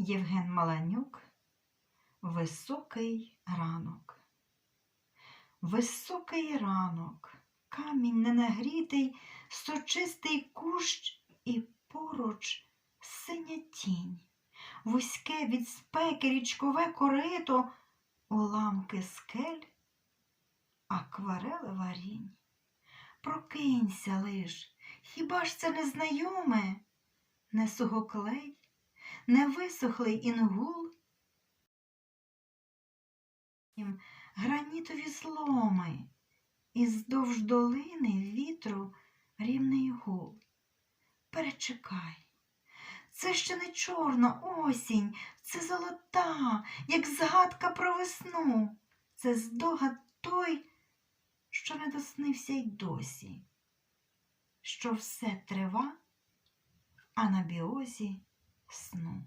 Євген Маланюк Високий ранок. Високий ранок, камінь ненагрітий, сочистий кущ і поруч синя тінь, вузьке від спеки річкове корито, уламки скель, акварели варінь. Прокинься лиш, хіба ж це не знайоме? Не сухоклей, не висохлий інгул, гранітові зломи, і здовж долини вітру рівний гул. Перечекай. Це ще не чорна осінь, це золота, як згадка про весну. Це здогад той, що не доснився й досі, що все трива, а на біозі сну.